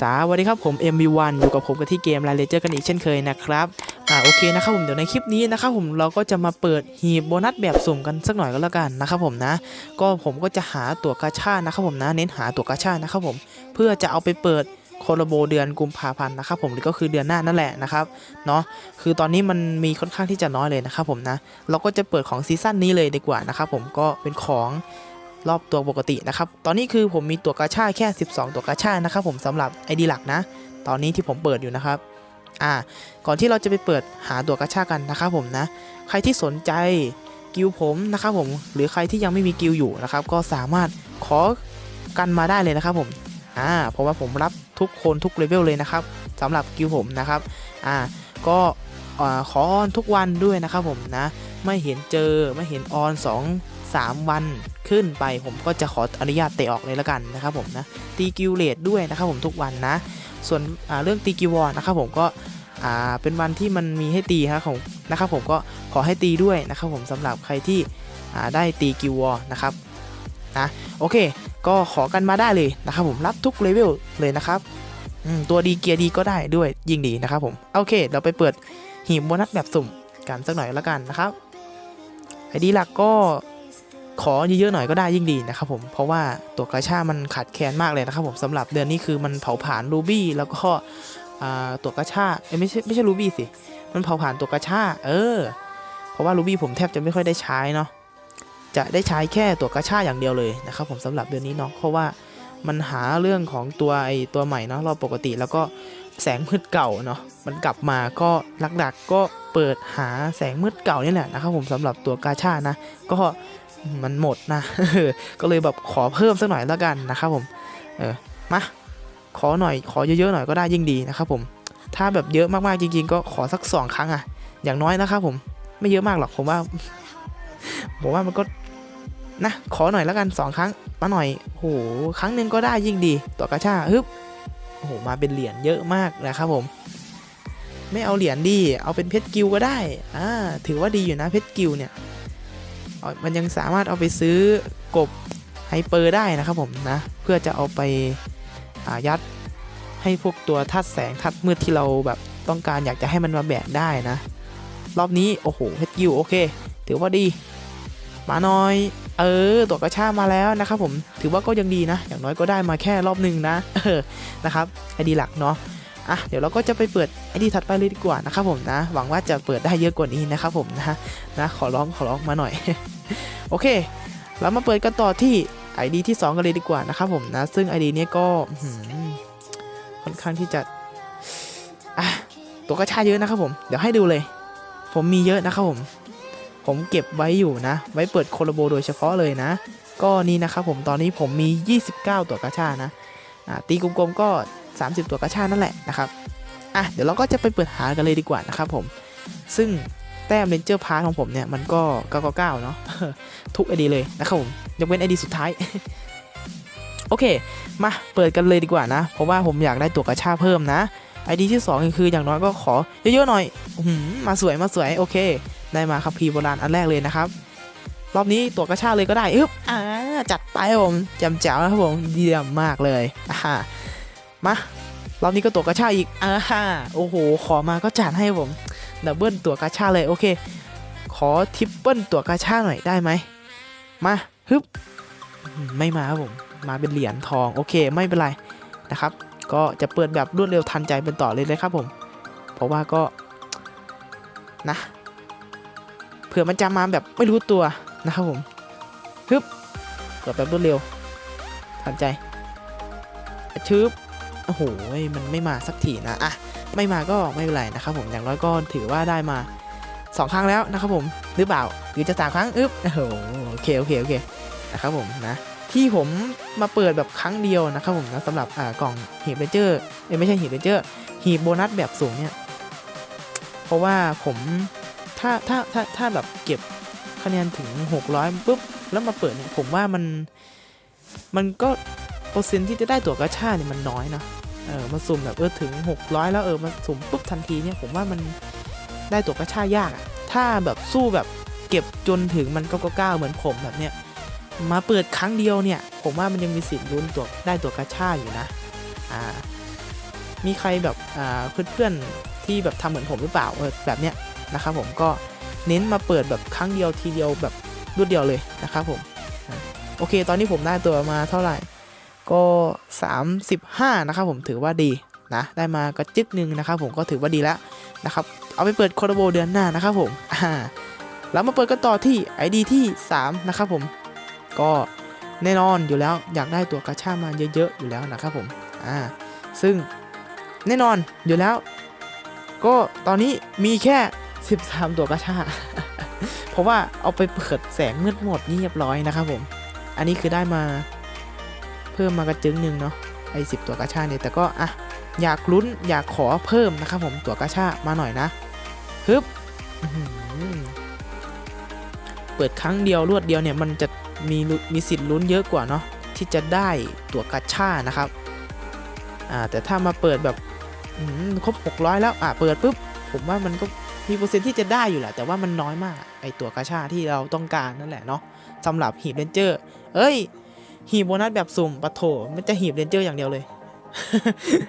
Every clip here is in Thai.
สวัสดีครับผม MV1 อยู่กับผมกันที่เกม l ายเลเจอร์กันอีกเช่นเคยนะครับอ่าโอเคนะครับผมเดี๋ยวในคลิปนี้นะครับผมเราก็จะมาเปิดหีบโบนัสแบบสุ่มกันสักหน่อยก็แล้วกันนะครับผมนะ ก็ผมก็จะหาตัวกาชาดนะครับผมนะ เน้นหาตัวกาชาดนะครับผมเพื่อจะเอาไปเปิดโคโลโบเดือนกุมภาพันธ์นะครับผมหรือก็คือเดือนหน้านั่นแหละนะครับเนาะคือตอนนี้มันมีค่อนข้างที่จะน้อยเลยนะครับผมนะ เราก็จะเปิดของซีซั่นนี้เลยดีกว่านะครับผมก็เป็นของ รอบตัวปกตินะครับ ตอนนี้คือผมมีตัวกาชาแค่ 12 ตัวกาชานะครับผมสำหรับไอดีหลักนะ ตอนนี้ที่ผมเปิดอยู่นะครับอ่าก่อนที่เราจะไปเปิดหาตัวกาชากันนะครับผมนะ ใครที่สนใจกิลผมนะครับผม หรือใครที่ยังไม่มีกิลอยู่นะครับ ก็สามารถขอกันมาได้เลยนะครับผมอ่าเพราะว่าผมรับทุกคนทุกเลเวลเลยนะครับสำหรับกิลผมนะครับอ่าก็อ่าขอออนทุกวันด้วยนะครับผมนะ ไม่เห็นเจอไม่เห็นออน 2 3 วันขึ้นไปผมก็จะขออนุญาตเตะออกเลยละกันนะครับผมนะตีกิลเลดด้วยนะครับผมทุกวันนะ ส่วนเรื่องตีกิวอร์นะครับผมก็เป็นวันที่มันมีให้ตีครับผมนะครับผมก็ขอให้ตีด้วยนะครับผมสำหรับใครที่ได้ตีกิวอร์นะครับนะโอเค ก็ขอกันมาได้เลยนะครับผมรับทุกเลเวลเลยนะครับตัวดีเกียร์ดีก็ได้ด้วยยิ่งดีนะครับผมโอเค เราไปเปิดหีบโบนัสแบบสุ่มกันสักหน่อยละกันนะครับไอดีหลักก็ ขอเยอะๆหน่อยก็ได้ยิ่งดีนะครับผมเพราะว่าตัวกระชามันขาดแคลนมากเลยนะครับผมสำหรับเดือนนี้คือมันเผาผลาญรูบี้แล้วก็ตัวกระชาไม่ใช่ไม่ใช่รูบี้สิมันเผาผลาญตัวกระชาเออ เพราะว่ารูบี้ผมแทบจะไม่ค่อยได้ใช้เนาะจะได้ใช้แค่ตัวกระชาอย่างเดียวเลยนะครับผมสำหรับเดือนนี้เนาะเพราะว่ามันหาเรื่องของตัวไอตัวใหม่เนาะรอบปกติแล้วก็แสงมืดเก่าเนาะมันกลับมาก็หลักๆก็เปิดหาแสงมืดเก่านี่แหละนะครับผมสำหรับตัวกาชานะก็ มันหมดนะก็เลยแบบขอเพิ่มสักหน่อยแล้วกันนะครับผม เออมาขอหน่อยขอเยอะๆหน่อยก็ได้ยิ่งดีนะครับผม ถ้าแบบเยอะมากๆจริง ๆ ก็ขอสักสองครั้งอะอย่างน้อยนะครับผมไม่เยอะมากหรอกผมว่าผมว่ามันก็นะขอหน่อยแล้วกันสองครั้งมาหน่อยโหครั้งหนึ่งก็ได้ยิ่งดีตัวกระชาฮึบโอ้โหมาเป็นเหรียญเยอะมากนะครับผม ไม่เอาเหรียญดี เอาเป็นเพชรกิลก็ได้อ่าถือว่าดีอยู่นะเพชรกิลเนี่ย มันยังสามารถเอาไปซื้อกบไฮเปอร์ได้นะครับผมนะ เพื่อจะเอาไปอายัดให้พวกตัวทัดแสงทัดมืดที่เราแบบต้องการอยากจะให้มันมาแบกได้นะ รอบนี้โอ้โหเพชรกิลโอเค ถือว่าดี มาน่อย เออ ตัวกระชากมาแล้วนะครับผมถือว่าก็ยังดีนะ อย่างน้อยก็ได้มาแค่รอบหนึ่งนะเออนะครับไอดีหลักเนาะอะเดี๋ยวเราก็จะไปเปิดไอดีถัดไปเลยดีกว่านะครับผมนะ หวังว่าจะเปิดได้เยอะกว่านี้นะครับผมนะนะขอร้องขอร้องมาหน่อย โอเค เรามาเปิดกันต่อที่ ID ที่ 2 กันเลยดีกว่านะครับผมนะ ซึ่ง ID เนี้ยก็ค่อนข้างที่จะตัวกระชาเยอะนะครับผม เดี๋ยวให้ดูเลย ผมมีเยอะนะครับผม ผมเก็บไว้อยู่นะ ไว้เปิดโคโลโบโดยเฉพาะเลยนะ ก็นี่นะครับผม ตอนนี้ผมมี 29 ตัวกระชานะตีกลมๆก็ 30 ตัวกระชานั่นแหละนะครับ อะ เดี๋ยวเราก็จะไปเปิดหากันเลยดีกว่านะครับผม ซึ่ง แต้มเรนเจอร์พาร์ของผมเนี่ย มันก็999เนาะทุกไอดีเลยนะครับผมยกเว้นไอดีสุดท้าย โอเค มาเปิดกันเลยดีกว่านะ เพราะว่าผมอยากได้ตัวกระชาเพิ่มนะไอดีที่2คืออย่างน้อยก็ขอเยอะๆหน่อยหือมาสวยมาสวยโอเค ได้มาครับพีโบราณอันแรกเลยนะครับรอบนี้ตัวกระชากเลยก็ได้อึ๊บอ่าจัดไปผมจำแจ๋วนะครับผมเยี่ยมมากเลยอ่ามา รอบนี้ก็ตัวกระชากอีกอ่าโอ้โห ขอมาก็จัดให้ผม ดับเบิลตัวกระชาเลยโอเค ขอทริปเปิลตัวกระชาหน่อยได้ไหมมาฮึบไม่มาครับผมมาเป็นเหรียญทองโอเคไม่เป็นไรนะครับ ก็จะเปิดแบบรวดเร็วทันใจเป็นต่อเลยเลยครับผม เพราะว่าก็นะเผื่อมันจะมาแบบไม่รู้ตัวนะครับผมฮึบเปิดแบบรวดเร็วทันใจชืบ โอ้โหมันไม่มาสักทีนะอะไม่มาก็ไม่เป็นไรนะครับผมอย่างน้อยก็ถือว่าได้มาสองครั้งแล้วนะครับผมหรือเปล่าหรือจะสามครั้งอึ๊บโอ้โหโอเคโอเคโอเคนะครับผมนะที่ผมมาเปิดแบบครั้งเดียวนะครับผมนะสำหรับอ่ากล่องหีบเรนเจอร์ไม่ใช่หีบเรนเจอร์หีบโบนัสแบบสูงเนี่ยเพราะว่าผมถ้าถ้าถ้าถ้าแบบเก็บคะแนนถึง 600ปุ๊บแล้วมาเปิดเนี่ยผมว่ามันมันก็ เปอร์เซ็นต์ที่จะได้ตั๋วกระชาเนี่ยมันน้อยนะเออมาสุ่มแบบเออถึง 600 แล้วเออมาสุ่มปุ๊บทันทีเนี่ยผมว่ามันได้ตั๋วกระชายากอะถ้าแบบสู้แบบเก็บจนถึงมันก็ก้าเหมือนผมแบบเนี้ยมาเปิดครั้งเดียวเนี่ย ผมว่ามันยังมีสิทธิ์ลุ้นตัวได้ตัวกระชาอยู่นะอ่ามีใครแบบอ่าเพื่อนๆที่แบบทำเหมือนผมหรือเปล่าเออแบบเนี้ยนะครับผมก็เน้นมาเปิดแบบครั้งเดียวทีเดียวแบบรวดเดียวเลยนะครับผมอโอเค ตอนนี้ผมได้ตัวมาเท่าไหร่ ก็ 35 นะครับผมถือว่าดีนะได้มากระจึกหนึ่งนะครับผมก็ถือว่าดีแล้วนะครับเอาไปเปิดคอร์โบเดือนหน้านะครับผมอ่าแล้วมาเปิดกันต่อที่ ID ที่ 3 นะครับผมก็แน่นอนอยู่แล้วอยากได้ตัวกระชามาเยอะๆอยู่แล้วนะครับผมอ่าซึ่งแน่นอนอยู่แล้ว ก็ตอนนี้มีแค่ 13 ตัวกระชาเพราะว่าเอาไปเปิดแสงมืดหมดเรียบร้อยนะครับผม อันนี้คือได้มา เพิ่มมากระจึงหนึ่งเนาะไอ้สิตัวกระชาเนี่ยแต่ก็อะอยากลุ้นอยากขอเพิ่มนะครับผมตัวกระชามาหน่อยนะฮึบเปิดครั้งเดียวรวดเดียวเนี่ยมันจะมีมีสิทธิ์ลุ้นเยอะกว่าเนาะที่จะได้ตัวกระชานะครับอ่าแต่ถ้ามาเปิดแบบอื้อหือครบ600 แล้วอะเปิดปุ๊บผมว่ามันก็มีเปอร์เซ็นต์ที่จะได้อยู่แหละแต่ว่ามันน้อยมากไอตัวกระชาที่เราต้องการนั่นแหละเนาะสำหรับฮีบเรนเจอร์ เอ้ย หีบโบนัสแบบสุ่มปะโถมันจะหีบเรนเจอร์อย่างเดียวเลย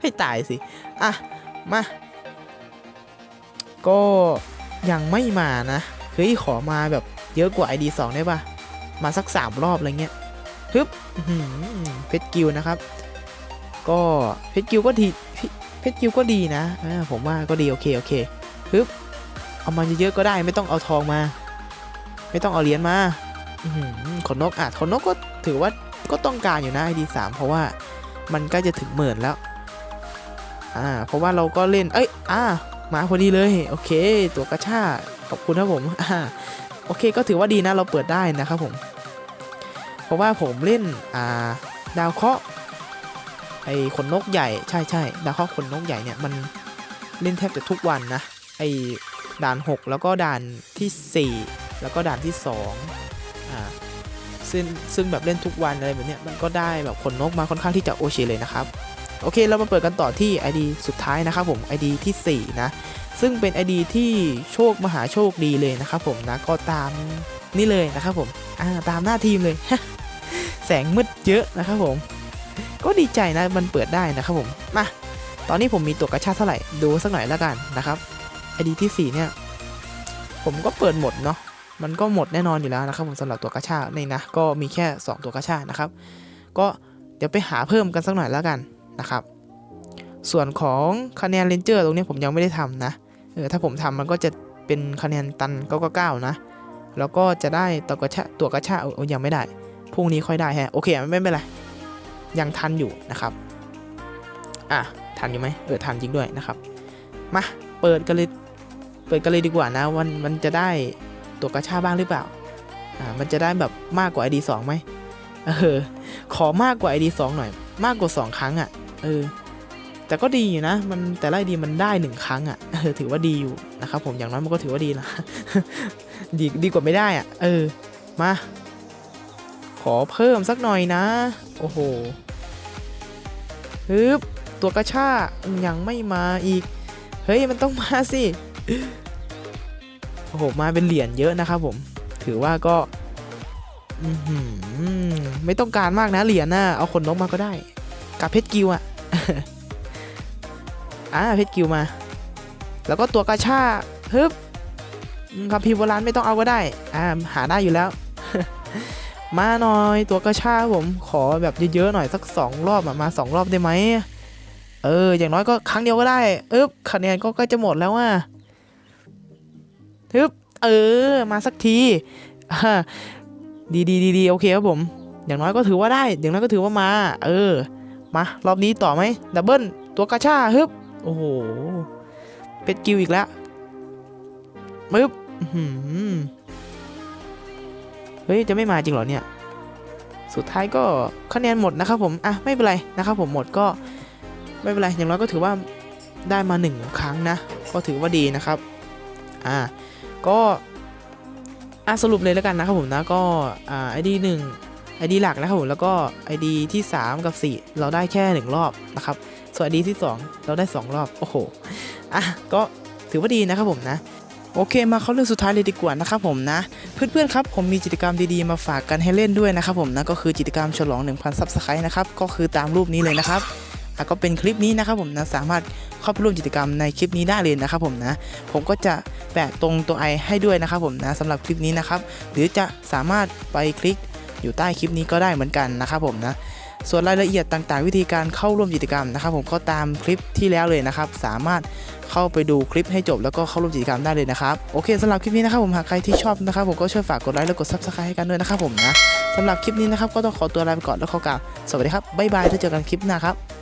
ให้ตายสิ อะ มา ก็ยังไม่มานะ เฮ้ย ขอมาแบบเยอะกว่า ID 2 ได้ปะมาสัก 3 รอบ อะไรเงี้ยฮึบเพชรกิวนะครับ ก็เพชรกิวก็ดีเพชรกิวก็ดีนะ ผมว่าก็ดี โอเค โอเคฮึบเอามาเยอะๆก็ได้ไม่ต้องเอาทองมา ไม่ต้องเอาเหรียญมาขนนกอะขนนกก็ถือว่า ก็ต้องการอยู่นะ ID 3เพราะว่ามันใกล้จะถึงหมื่นแล้ว อ่า เพราะว่าเราก็เล่น เอ้ย อ่า มาพอดีเลย โอเค ตัวกระชาขอบคุณครับผม อ่า โอเค ก็ถือว่าดีนะ เราเปิดได้นะครับผม เพราะว่าผมเล่น อ่า ดาวเคราะห์ ไอ้ขนนกใหญ่ ใช่ใช่ดาวเคราะห์ขนนกใหญ่เนี่ย มันเล่นแทบจะทุกวันนะ ไอ้ด่าน 6 แล้วก็ด่านทีสี่4 แล้วก็ด่านที่ 2 อ่า ซึ่งซึ่งแบบเล่นทุกวันอะไรแบบเนี้ยมันก็ได้แบบขนนกมาค่อนข้างที่จะโอเคเลยนะครับ โอเคเรามาเปิดกันต่อที่ ID สุดท้ายนะครับผม ID ทีสี่ 4 นะ ซึ่งเป็น ID ที่โชคมหาโชคดีเลยนะครับผมนะก็ตามนี่เลยนะครับผมอ่าตามหน้าทีมเลย แสงมืดเยอะนะครับผม ก็ดีใจนะมันเปิดได้นะครับผมมาตอนนี้ผมมีตัวกระชาเท่าไหร่ดูสักหน่อยแล้วกันนะครับ ID ที่สี่เนี่ย ผมก็เปิดหมดเนาะ มันก็หมดแน่นอนอยู่แล้วนะครับผมสำหรับตัวกระชากนี่นะก็มีแค่ 2 ตัวกระชากนะครับ ก็เดี๋ยวไปหาเพิ่มกันสักหน่อยแล้วกันนะครับ ส่วนของคะแนนเลนเจอร์ตรงนี้ผมยังไม่ได้ทำนะเออถ้าผมทำมันก็จะเป็นคะแนนตัน999นะ แล้วก็จะได้ตัวกระชากตัวกระชากเออยังไม่ได้พรุ่งนี้ค่อยได้ฮะโอเคไม่เป็นไรยังทันอยู่นะครับอะทันอยู่ไหมเออทันจริงด้วยนะครับมาเปิดกันเลยเปิดกันเลยดีกว่านะวันมันจะได้ ตัวกระชาบ้างหรือเปล่า อ่า มันจะได้แบบมากกว่า ID 2ไหมเออ ขอมากกว่า ID 2หน่อย มากกว่า 2 ครั้งอะ่ะ เออ แต่ก็ดีอยู่นะ มันแต่ละ ID มันได้หนึ่งครั้งอะ่ะ เออ ถือว่าดีอยู่นะครับผม อย่างน้อยมันก็ถือว่าดีละดีดีกว่าไม่ได้อะ่ะ เออ มา ขอเพิ่มสักหน่อยนะ โอ้โหฮึบตัวกระชายังไม่มาอีก เฮ้ย มันต้องมาสิ โอ้โหมาเป็นเหรียญเยอะนะครับผม ถือว่าก็ไม่ต้องการมากนะเหรียญนะเอาขนนกมาก็ได้ กับเพชรกิวอะอ่าเพชรกิวมา แล้วก็ตัวกระชาฮึบครับพีโบราณไม่ต้องเอาก็ได้ อ่าหาได้อยู่แล้ว มาหน่อยตัวกระชาผม ขอแบบเยอะๆหน่อยสักสองรอบมาสองรอบได้ไหมเออ อย่างน้อยก็ครั้งเดียวก็ได้เอ๊บคะแนนก็ใกล้จะหมดแล้วอะ ทึบเออ มาสักทีดีดีดีดีโอเคครับผม อย่างน้อยก็ถือว่าได้ อย่างน้อยก็ถือว่ามา เออ มารอบนี้ต่อไหมดับเบิลตัวกระชาฮึบโอ้โหเป็ดกิวอีกแล้วปึ๊บเฮ้ย จะไม่มาจริงเหรอเนี่ย สุดท้ายก็คะแนนหมดนะครับผม อะ ไม่เป็นไรนะครับผมหมดก็ไม่เป็นไร อย่างน้อยก็ถือว่าได้มาหนึ่งครั้งนะ ก็ถือว่าดีนะครับ อ่าก็อะสรุปเลยแล้วกันนะครับผมนะก็อ่าไอดีหนึ่งไอดีหลักนะครับผมแล้วก็ไอดีที่ 3 กับ 4 เราได้แค่ 1 รอบนะครับส่วนไอดีที่ 2 เราได้ 2 รอบ โอ้โหอะก็ถือว่าดีนะครับผมนะโอเคมาเข้าเรื่องสุดท้ายเลยดีกว่านะครับผมนะ เพื่อนๆครับผมมีกิจกรรมดีๆมาฝากกันให้เล่นด้วยนะครับผมนะก็คือกิจกรรมฉลอง 1,000ซับสไครต์นะครับก็คือตามรูปนี้เลยนะครับ แล้วก็เป็นคลิปนี้นะครับผมนะสามารถเข้าไปร่วมกิจกรรมในคลิปนี้ได้เลยนะครับผมนะผมก็จะแปะตรงตัวไอให้ด้วยนะครับผมนะสำหรับคลิปนี้นะครับหรือจะสามารถไปคลิกอยู่ใต้คลิปนี้ก็ได้เหมือนกันนะครับผมนะส่วนรายละเอียดต่างๆ วิธีการเข้าร่วมกิจกรรมนะครับ ผมก็ตามคลิปที่แล้วเลยนะครับ สามารถเข้าไปดูคลิปให้จบแล้วก็เข้าร่วมกิจกรรมได้เลยนะครับโอเคสำหรับคลิปนี้นะครับผมหากใครที่ชอบนะครับ ผมก็ช่วยฝากกดไลค์และกด subscribe ให้กันด้วยนะครับผมนะสำหรับคลิปนี้นะครับก็ต้องขอตัวลาไปก่อนแล้วขอกล่าวสวัสดีครับบ๊ายบายถ้าเจอกันคลิปหน้าครับ